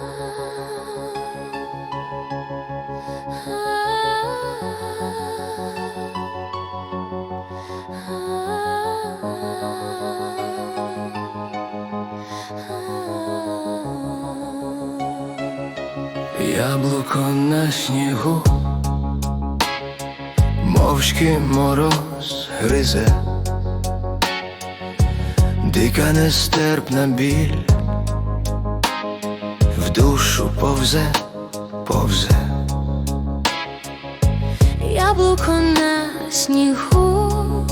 Яблуко на снігу, мовчки мороз гризе, дика нестерпна біль, душу повзе, повзе. Яблуко на снігу,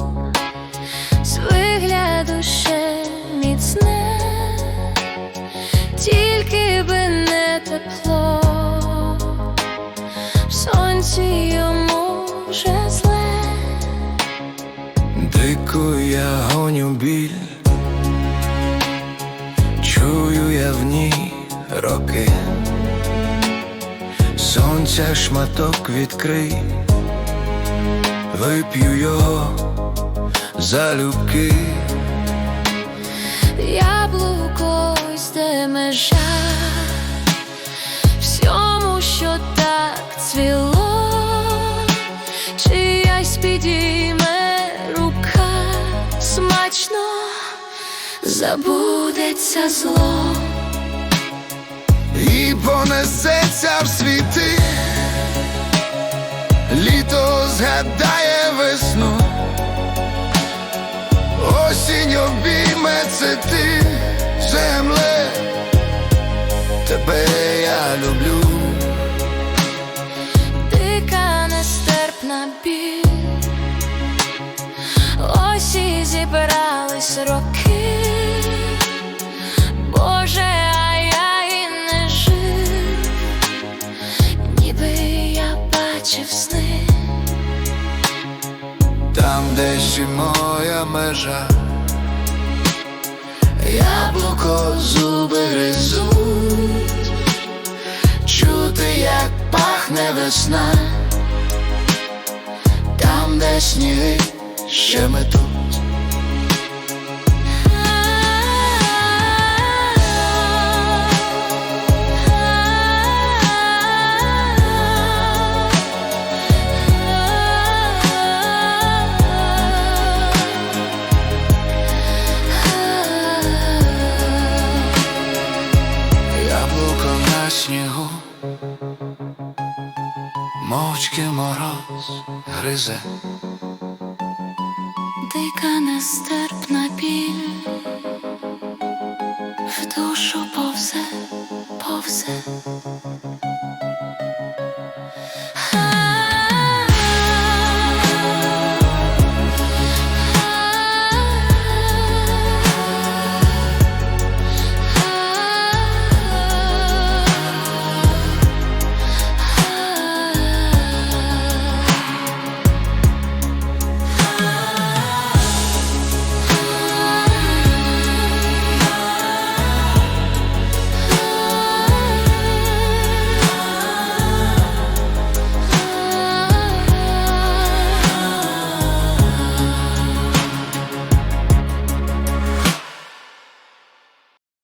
з вигляду ще міцне, тільки би не тепло, в сонці йому вже зле. Дику я гоню біль, сонця шматок відкрий, вип'ю його залюбки, Яблуко де межа. Всьому, що так цвіло, чиясь підійме рука? Смачно забудеться зло. І понесеться в світи, літо згадає весну, осінь обійме це ти, земле, тебе я люблю. Дика нестерпна біль, ось і зібрались роки, Там, де ще моя межа, яблуко зуби гризуть, чути, як пахне весна, там, де сніги ще метуть. Мовчки мороз гризе. Дика нестерпна біль,